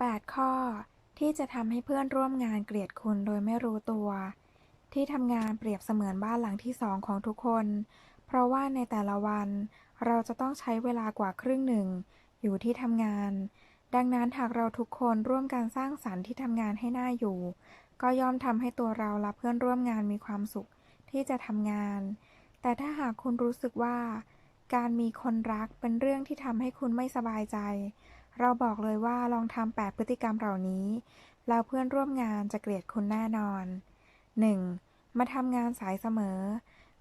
8 ข้อ ที่จะทำให้เพื่อนร่วมงานเกลียดคุณโดยไม่รู้ตัว ที่ทำงานเปรียบเสมือนบ้านหลังที่สองของทุกคน เพราะว่าในแต่ละวัน เราจะต้องใช้เวลากว่าครึ่งหนึ่ง อยู่ที่ทำงาน ดังนั้นหากเราทุกคนร่วมกันสร้างสรรค์ที่ทำงานให้น่าอยู่ ก็ย่อมทำให้ตัวเราและเพื่อนร่วมงานมีความสุขที่จะทำงาน แต่ถ้าหากคุณรู้สึกว่า การมีคนรักเป็นเรื่องที่ทำให้คุณไม่สบายใจ เราบอกเลยว่าลองทำแปดพฤติกรรมเหล่านี้ แล้วเพื่อนร่วมงานจะเกลียดคุณแน่นอน 1. มาทำงานสายเสมอ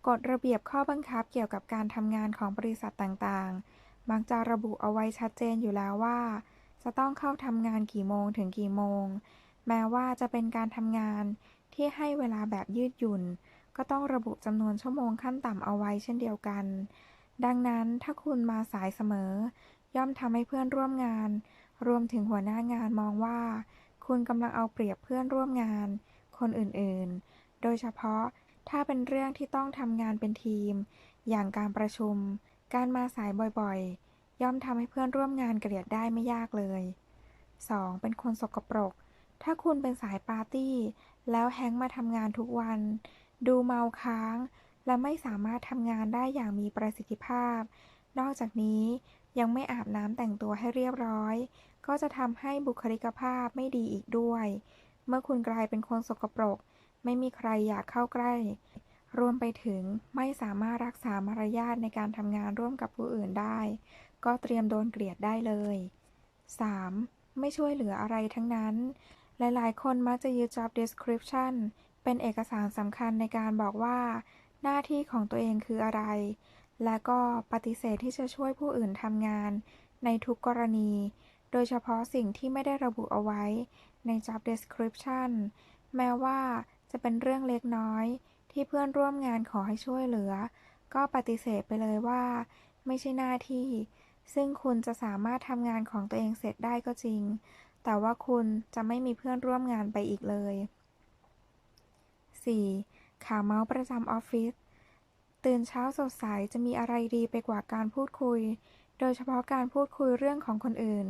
กฎระเบียบข้อบังคับเกี่ยวกับการทำงานของบริษัทต่างๆ มักจะระบุเอาไว้ชัดเจนอยู่แล้วว่า จะต้องเข้าทำงานกี่โมงถึงกี่โมง แม้ว่าจะเป็นการทำงานที่ให้เวลาแบบยืดหยุ่น ก็ต้องระบุจำนวนชั่วโมงขั้นต่ำเอาไว้เช่นเดียวกัน ดังนั้นถ้าคุณมาสายเสมอ ย่อมทำให้เพื่อนร่วมงาน รวมถึงหัวหน้างานมองว่า คุณกำลังเอาเปรียบเพื่อนร่วมงาน คนอื่นๆ โดยเฉพาะถ้าเป็นเรื่องที่ต้องทำงานเป็นทีม อย่างการประชุม การมาสายบ่อยๆ ย่อมทำให้เพื่อนร่วมงานเกลียดได้ไม่ยากเลย 2. เป็นคนสกปรก ถ้าคุณเป็นสายปาร์ตี้ แล้วแฮงมาทำงานทุกวัน ดูเมาค้าง และไม่สามารถทำงานได้อย่างมีประสิทธิภาพ นอกจากนี้ ยังไม่อาบน้ำแต่งตัวให้เรียบร้อย ก็จะทำให้บุคลิกภาพไม่ดีอีกด้วย เมื่อคุณกลายเป็นคนสกปรก ไม่มีใครอยากเข้าใกล้ รวมไปถึงไม่สามารถรักษามารยาทในการทำงานร่วมกับผู้อื่นได้ ก็เตรียมโดนเกลียดได้เลย 3. ไม่ช่วยเหลืออะไรทั้งนั้น หลายๆ คนมักจะยึด job description เป็นเอกสารสำคัญในการบอกว่า หน้าที่ของตัวเองคืออะไร และก็ปฏิเสธที่จะช่วยผู้อื่นทำงาน ในทุกกรณี โดยเฉพาะสิ่งที่ไม่ได้ระบุเอาไว้ใน job description แม้ว่าจะเป็นเรื่องเล็กน้อย ที่เพื่อนร่วมงานขอให้ช่วยเหลือ ก็ปฏิเสธไปเลยว่า ไม่ใช่หน้าที่ ซึ่งคุณจะสามารถทำงานของตัวเองเสร็จได้ก็จริง แต่ว่าคุณจะไม่มีเพื่อนร่วมงานไปอีกเลย 4. ข่าวเมาส์ประจำออฟฟิศ ตื่นเช้าสดใสจะมีอะไรดีไปกว่าการพูดคุย โดยเฉพาะการพูดคุยเรื่องของคนอื่น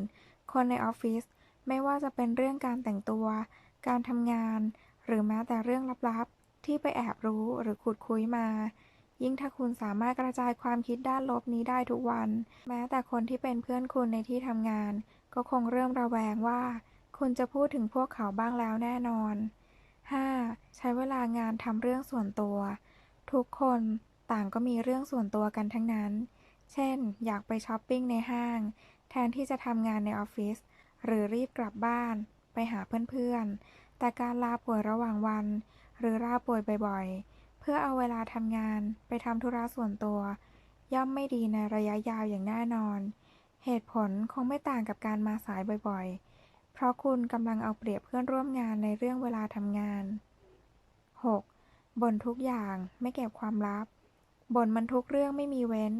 คนในออฟฟิศไม่ว่าจะเป็นเรื่องการแต่งตัว การทำงาน หรือแม้แต่เรื่องลับๆ ที่ไปแอบรู้หรือขุดคุยมา ยิ่งถ้าคุณสามารถกระจายความคิดด้านลบนี้ได้ทุกวัน แม้แต่คนที่เป็นเพื่อนคุณในที่ทำงาน ก็คงเริ่มระแวงว่า คุณจะพูดถึงพวกเขาบ้างแล้วแน่นอน 5. ใช้เวลางานทำเรื่องส่วนตัว ทุกคน ต่างก็มีเรื่องส่วนตัวกันทั้งนั้น เช่น อยากไปช้อปปิ้งในห้าง แทนที่จะทำงานในออฟฟิศ หรือรีบกลับบ้าน ไปหาเพื่อนๆ แต่การลาป่วยระหว่างวัน หรือลาป่วยบ่อยๆ เพื่อเอาเวลาทำงานไปทำธุระส่วนตัว ย่อมไม่ดีในระยะยาวอย่างแน่นอน เหตุผลคงไม่ต่างกับการมาสายบ่อยๆ เพราะคุณกำลังเอาเปรียบเพื่อนร่วมงานในเรื่องเวลาทำงาน 6. บ่นทุกอย่างไม่เก็บความลับ บ่นมันทุกเรื่องไม่มีเว้น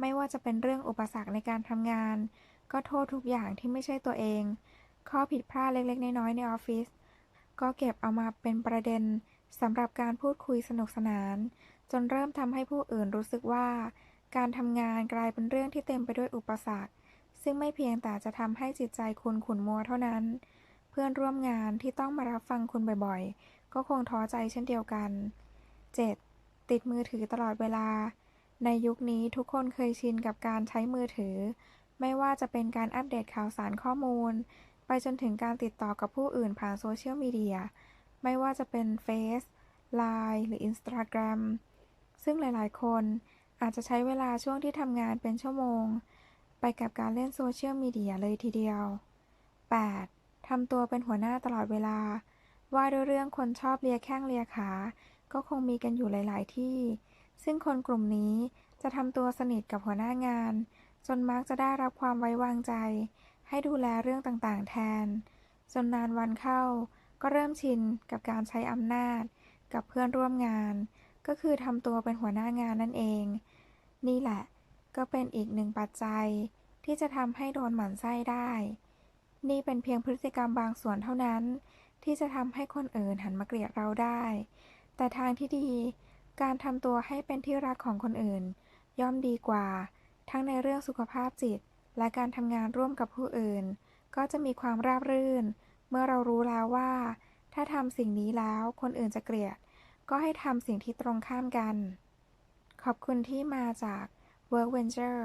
ไม่ว่าจะเป็นเรื่องอุปสรรคในการทำงาน ก็โทษทุกอย่างที่ไม่ใช่ตัวเอง ข้อผิดพลาดเล็กๆ น้อยๆในออฟฟิศก็เก็บเอามาเป็นประเด็นสำหรับการพูดคุยสนุกสนาน จนเริ่มทำให้ผู้อื่นรู้สึกว่า การทำงานกลายเป็นเรื่องที่เต็มไปด้วยอุปสรรค ซึ่งไม่เพียงแต่จะทำให้จิตใจคุณขุ่นมัวเท่านั้น เพื่อนร่วมงานที่ต้องมารับฟังคุณบ่อยๆ ก็คงท้อใจเช่นเดียวกัน 7. ติดมือถือตลอดเวลา ในยุคนี้ทุกคนเคยชินกับการใช้มือถือ ไม่ว่าจะเป็นการอัปเดตข่าวสารข้อมูล ไปจนถึงการติดต่อกับผู้อื่นผ่านโซเชียลมีเดีย ไม่ว่าจะเป็นเฟซ Line หรือ Instagram ซึ่งหลายๆ คนอาจจะใช้เวลาช่วงที่ทำงานเป็นชั่วโมง ไปกับการเล่นโซเชียลมีเดียเลยทีเดียว 8. ทำตัวเป็นหัวหน้าตลอดเวลา ว่าด้วยเรื่องคนชอบเลียแข้งเลียขา ก็คงมีกันอยู่หลาย ๆ ที่ ซึ่งคนกลุ่มนี้จะทำตัวสนิทกับหัวหน้างาน จนมักจะได้รับความไว้วางใจ ให้ดูแลเรื่องต่าง ๆ แทน จนนานวันเข้า ก็เริ่มชินกับการใช้อำนาจ กับเพื่อนร่วมงาน ก็คือทำตัวเป็นหัวหน้างานนั่นเอง นี่แหละ ก็เป็นอีกหนึ่งปัจจัย ที่จะทำให้โดนหมั่นไส้ได้ นี่เป็นเพียงพฤติกรรมบางส่วนเท่านั้น ที่จะทำให้คนอื่นหันมาเกลียดเราได้ แต่ทางที่ดี การทำตัวให้เป็นที่รักของคนอื่น ย่อมดีกว่า ทั้งในเรื่องสุขภาพจิต และการทำงานร่วมกับผู้อื่น ก็จะมีความราบรื่น เมื่อเรารู้แล้วว่า ถ้าทำสิ่งนี้แล้วคนอื่นจะเกลียด ก็ให้ทำสิ่งที่ตรงข้ามกัน ขอบคุณที่มาจาก Workventure